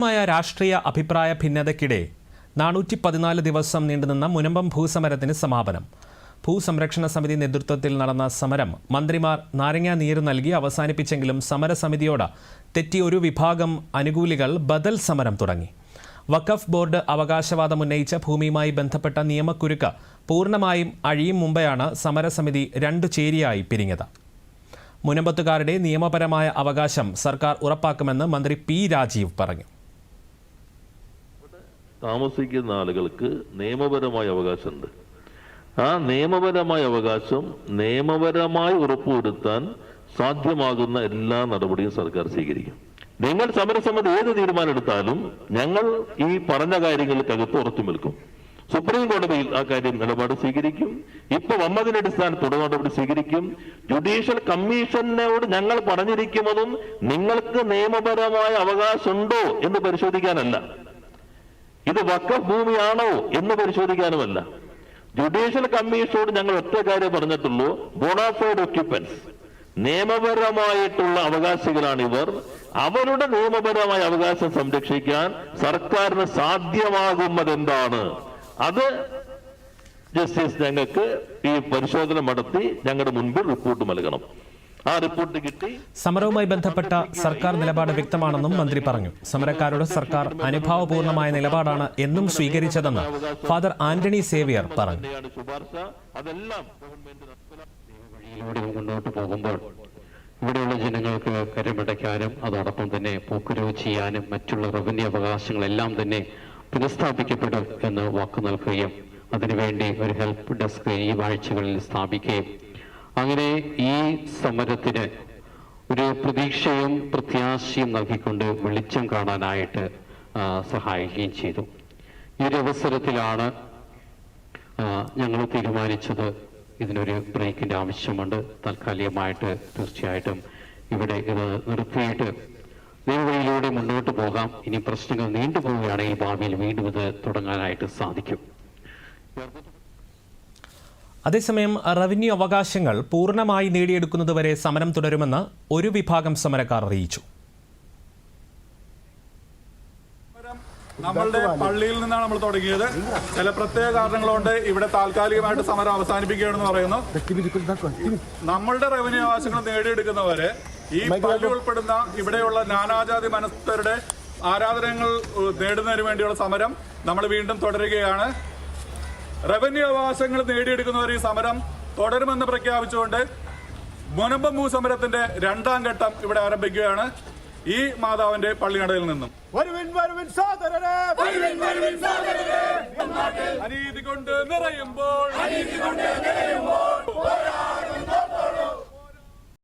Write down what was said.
മായ രാഷ്ട്രീയ അഭിപ്രായ ഭിന്നതയ്ക്കിടെ നാനൂറ്റി പതിനാല് ദിവസം നീണ്ടുനിന്ന മുനമ്പം ഭൂസമരത്തിന് സമാപനം. ഭൂസംരക്ഷണ സമിതി നേതൃത്വത്തിൽ നടന്ന സമരം മന്ത്രിമാർ നാരങ്ങാ നീര് നൽകി അവസാനിപ്പിച്ചെങ്കിലും സമരസമിതിയോട് തെറ്റി ഒരു വിഭാഗം അനുകൂലികൾ ബദൽ സമരം തുടങ്ങി. വഖഫ് ബോർഡ് അവകാശവാദം ഉന്നയിച്ച ഭൂമിയുമായി ബന്ധപ്പെട്ട നിയമക്കുരുക്ക് പൂർണമായും അഴിയും മുമ്പെയാണ് സമരസമിതി രണ്ടു ചേരിയായി പിരിഞ്ഞത്. മുനമ്പത്തുകാരുടെ നിയമപരമായ അവകാശം സർക്കാർ ഉറപ്പാക്കുമെന്ന് മന്ത്രി പി രാജീവ് പറഞ്ഞു. താമസിക്കുന്ന ആളുകൾക്ക് നിയമപരമായ അവകാശമുണ്ട്. ആ നിയമപരമായ അവകാശം നിയമപരമായി ഉറപ്പുവരുത്താൻ സാധ്യമാകുന്ന എല്ലാ നടപടിയും സർക്കാർ സ്വീകരിക്കും. നിങ്ങൾ സമരസമിതി ഏത് തീരുമാനം എടുത്താലും ഞങ്ങൾ ഈ പറഞ്ഞ കാര്യങ്ങൾക്കകത്ത് ഉറച്ചു നിൽക്കും. സുപ്രീം കോടതിയിൽ ആ കാര്യം നിലപാട് സ്വീകരിക്കും. ഇപ്പൊ വന്നതിന്റെ അടിസ്ഥാനത്തിൽ തുടർ നടപടി സ്വീകരിക്കും. ജുഡീഷ്യൽ കമ്മീഷനോട് ഞങ്ങൾ പറഞ്ഞിരിക്കുന്നതും നിങ്ങൾക്ക് നിയമപരമായ അവകാശമുണ്ടോ എന്ന് പരിശോധിക്കാനല്ല. ഇത് വക്കഫ് ഭൂമിയാണോ എന്ന് പരിശോധിക്കാനുമല്ല. ജുഡീഷ്യൽ കമ്മീഷനോട് ഞങ്ങൾ ഒറ്റ കാര്യം പറഞ്ഞിട്ടുള്ളൂ. ബോണാഫൈഡ് ഒക്യുപ്പൻസ് നിയമപരമായിട്ടുള്ള അവകാശികളാണ് ഇവർ. അവരുടെ നിയമപരമായ അവകാശം സംരക്ഷിക്കാൻ സർക്കാരിന് സാധ്യമാകുന്നതെന്താണ്? അത് ജസ്റ്റിസ് ഞങ്ങൾക്ക് ഈ പരിശോധന നടത്തി ഞങ്ങളുടെ മുൻപിൽ റിപ്പോർട്ട് നൽകണം. ആ റിപ്പോർട്ട് കിട്ടി. സമരവുമായി ബന്ധപ്പെട്ട സർക്കാർ നിലപാട് വ്യക്തമാണെന്നും മന്ത്രി പറഞ്ഞു. സമരക്കാരോട് സർക്കാർ അനുഭാവപൂർണമായ നിലപാടാണ് എന്നും സ്വീകരിച്ചതെന്ന് ഫാദർ ആന്റണി സേവിയർ പറഞ്ഞു. അതെല്ലാം മുന്നോട്ട് പോകുമ്പോൾ ഇവിടെയുള്ള ജനങ്ങൾക്ക് കരമടയ്ക്കാനും അതോടൊപ്പം തന്നെ പൂക്കുരവ് ചെയ്യാനും മറ്റുള്ള റവന്യൂ അവകാശങ്ങളെല്ലാം തന്നെ പുനഃസ്ഥാപിക്കപ്പെടും എന്ന് വാക്കു നൽകുകയും അതിനുവേണ്ടി ഒരു ഹെൽപ്പ് ഡെസ്ക് ഈ വാഴ്ചകളിൽ സ്ഥാപിക്കുകയും അങ്ങനെ ഈ സമരത്തിന് ഒരു പ്രതീക്ഷയും പ്രത്യാശയും നൽകിക്കൊണ്ട് വെളിച്ചം കാണാനായിട്ട് സഹായിക്കുകയും ചെയ്തു. ഈ ഒരു അവസരത്തിലാണ് ഞങ്ങൾ തീരുമാനിച്ചത്. ഇതിനൊരു ബ്രേക്കിന്റെ ആവശ്യമുണ്ട്. താൽക്കാലികമായിട്ട് തീർച്ചയായിട്ടും ഇവിടെ ഇത് നിർത്തിയിട്ട് നേർവഴിയിലൂടെ മുന്നോട്ട് പോകാം. ഇനി പ്രശ്നങ്ങൾ നീണ്ടുപോവുകയാണെങ്കിൽ ഭാവിയിൽ വീണ്ടും ഇത് തുടങ്ങാനായിട്ട് സാധിക്കും. അതേസമയം റവന്യൂ അവകാശങ്ങൾ പൂർണമായി നേടിയെടുക്കുന്നതുവരെ സമരം തുടരുമെന്ന് ഒരു വിഭാഗം സമരക്കാർ അറിയിച്ചു. നമ്മളുടെ പള്ളിയിൽ നിന്നാണ് നമ്മൾ തുടങ്ങിയത്. ചില പ്രത്യേക കാരണങ്ങൾ കൊണ്ട് ഇവിടെ താൽക്കാലികമായിട്ട് സമരം അവസാനിപ്പിക്കുകയാണെന്ന് പറയുന്നു. നമ്മളുടെ റവന്യൂ അവകാശങ്ങൾ നേടിയെടുക്കുന്നവരെ ഈ പള്ളി ഉൾപ്പെടുന്ന ഇവിടെയുള്ള നാനാജാതി മനസ്ഥരുടെ ആരാധനകൾ ഏഹ്, നേടുന്നതിന് വേണ്ടിയുള്ള സമരം നമ്മൾ വീണ്ടും തുടരുകയാണ്. റവന്യൂ അവകാശങ്ങൾ നേടിയെടുക്കുന്നവർ ഈ സമരം തുടരുമെന്ന് പ്രഖ്യാപിച്ചുകൊണ്ട് മുനമ്പം ഭൂസമരത്തിന്റെ രണ്ടാം ഘട്ടം ഇവിടെ ആരംഭിക്കുകയാണ്. ഈ മാതാവിന്റെ പള്ളിനടയിൽ നിന്നും. വരുവിൻ വരുവിൻ സോദരരെ. വരുവിൻ വരുവിൻ സോദരരെ. അനീതി കൊണ്ട് നിറയുമ്പോൾ